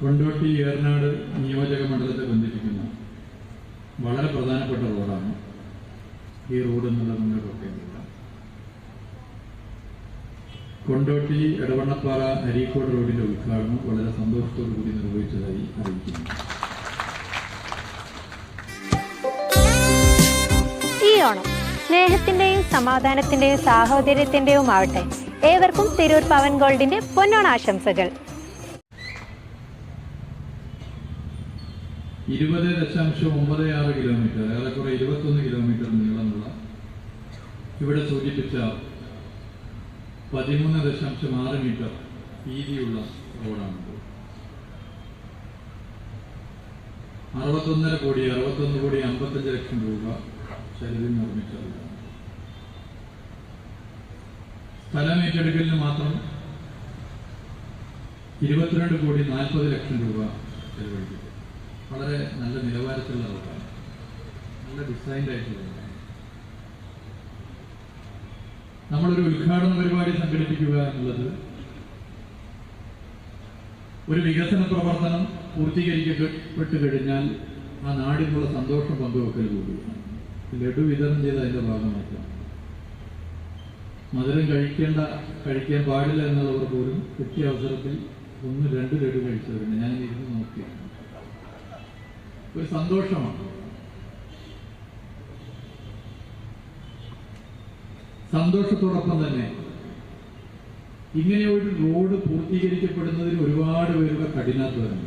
കൊണ്ടോട്ടി ഏറനാട് നിയോജക മണ്ഡലത്തെ ബന്ധിപ്പിക്കുന്ന വളരെ പ്രധാനപ്പെട്ട റോഡാണ്. ഈ റോഡ് നിങ്ങൾ ഓർക്കേണ്ടത് കൊണ്ടോട്ടി എടവണ്ണപ്പാറ അരീക്കോട് റോഡിന്റെ ഉദ്ഘാടനം വളരെ സന്തോഷത്തോടു കൂടി നിർവഹിച്ചതായി അറിയിക്കുന്നു. ഈ ഓണം സ്നേഹത്തിന്റെയും സമാധാനത്തിന്റെയും സാഹോദര്യത്തിന്റെയും ആവട്ടെ ഏവർക്കും തിരൂർ പവൻ ഗോൾഡിന്റെ പൊന്നോണാശംസകൾ. ഇരുപത് ദശാംശം ഒമ്പത് ആറ് കിലോമീറ്റർ ഏറെക്കുറെ ഇരുപത്തൊന്ന് കിലോമീറ്റർ നീളമുള്ള ഇവിടെ സൂചിപ്പിച്ച പതിമൂന്ന് ദശാംശം ആറ് മീറ്റർ വീതിയുള്ള റോഡാണിത്. അറുപത്തൊന്നര കോടി അറുപത്തൊന്ന് കോടി അമ്പത്തഞ്ച് ലക്ഷം രൂപ ചെലവിൽ നിർമ്മിച്ച സ്ഥലം ഏറ്റെടുക്കലിന് മാത്രം ഇരുപത്തിരണ്ട് കോടി നാൽപ്പത് ലക്ഷം രൂപ ചെലവഴിക്കും വളരെ നല്ല നിലവാരത്തിലുള്ള റോഡാണ്. നല്ല ഡിസൈൻഡ് ആയിട്ടുള്ള റോഡാണ്. നമ്മളൊരു ഉദ്ഘാടന പരിപാടി സംഘടിപ്പിക്കുക എന്നുള്ളത് ഒരു വികസന പ്രവർത്തനം പൂർത്തീകരിക്കപ്പെട്ട് കഴിഞ്ഞാൽ ആ നാടിനുള്ള സന്തോഷം പങ്കുവെക്കൽ കൂടിയാണ്. ലഡു വിതരണം ചെയ്ത അതിന്റെ ഭാഗമായിട്ടാണ് മധുരം കഴിക്കേണ്ട കഴിക്കാൻ പാടില്ല എന്നുള്ളവർ പോലും കിട്ടിയ അവസരത്തിൽ ഒന്ന് രണ്ട് ലഡു കഴിച്ചവരുണ്ട്. ഞാൻ ഇരുന്ന് നോക്കിയാണ് ഒരു സന്തോഷമാണ്. സന്തോഷത്തോടൊപ്പം തന്നെ ഇങ്ങനെ ഒരു റോഡ് പൂർത്തീകരിക്കപ്പെടുന്നതിന് ഒരുപാട് പേരുടെ കഠിനാധ്വാനം.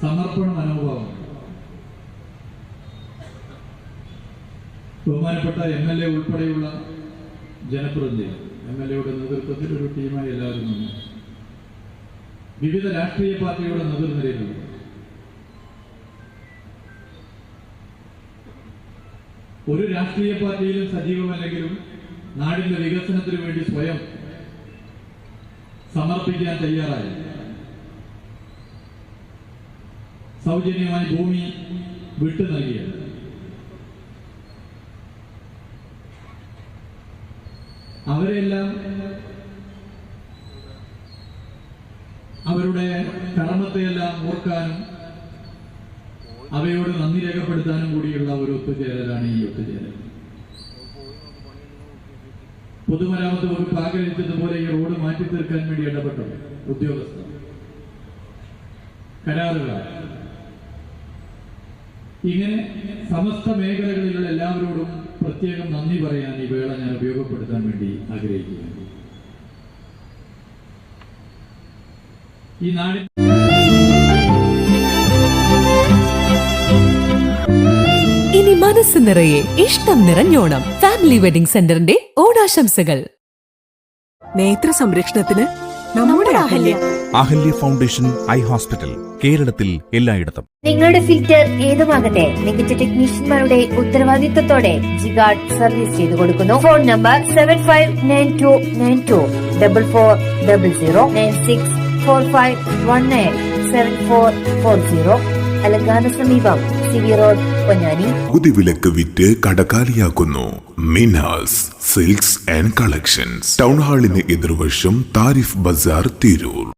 സമർപ്പണ മനോഭാവം. ബഹുമാനപ്പെട്ട എം എൽ എ ഉൾപ്പെടെയുള്ള ജനപ്രതിനിധികൾ എം എൽ എയുടെ നേതൃത്വത്തിൽ ഒരു ടീമായി എല്ലാവരും നിന്നു വിവിധ രാഷ്ട്രീയ പാർട്ടികളുടെ നേതൃനിരയിൽ ഒരു രാഷ്ട്രീയ പാർട്ടിയിലും സജീവമല്ലെങ്കിലും നാടിന്റെ വികസനത്തിനു വേണ്ടി സ്വയം സമർപ്പിക്കാൻ തയ്യാറായി. സൗജന്യമായി ഭൂമി വിട്ടു നൽകിയത്. അവരെല്ലാം കർമ്മത്തെയെല്ലാം ഓർക്കാനും അവയോട് നന്ദി രേഖപ്പെടുത്താനും കൂടിയുള്ള ഒരു ഒത്തുചേരലാണ് ഈ ഒത്തുചേരൽ. പൊതുമരാമത്ത് വകുപ്പ് ആഗ്രഹിച്ചതുപോലെ ഈ റോഡ് മാറ്റി തീർക്കാൻ വേണ്ടി ഇടപെട്ടത് ഉദ്യോഗസ്ഥർ. കരാറുകാർ. ഇങ്ങനെ സമസ്ത മേഖലകളിലുള്ള എല്ലാവരോടും പ്രത്യേകം നന്ദി പറയാൻ ഈ വേള ഞാൻ ഉപയോഗപ്പെടുത്താൻ വേണ്ടി ആഗ്രഹിക്കുകയാണ്. ഈ നാടിൻ മനസ്സ് നിറയെ ഇഷ്ടം നിറഞ്ഞോണം. ഫാമിലി വെഡിംഗ് സെന്ററിന്റെ ഓണാശംസകൾ. നേത്ര സംരക്ഷണത്തിന് നമ്മുടെ Ahalya. Ahalya. Foundation eye hospital കേരളത്തിൽ എല്ലായിടത്തും. നിങ്ങളുടെ ഫിൽറ്റർ ഏതുമാകട്ടെ മികച്ച ടെക്നീഷ്യന്മാരുടെ ഉത്തരവാദിത്തത്തോടെ ജിഗാർഡ് സർവീസ് ചെയ്തു കൊടുക്കുന്നു. Phone number seven five nine two nine two double four double zero nine six four five one nine seven four four zero അലങ്കാന സമീപം പൊന്നാനി. വിലക്ക് വിറ്റ് കടക്കാലിയാക്കുന്നു. Minas silks and collections. Town ഹാളിന് എതിർവശം താരിഫ് ബസാർ തിരൂർ.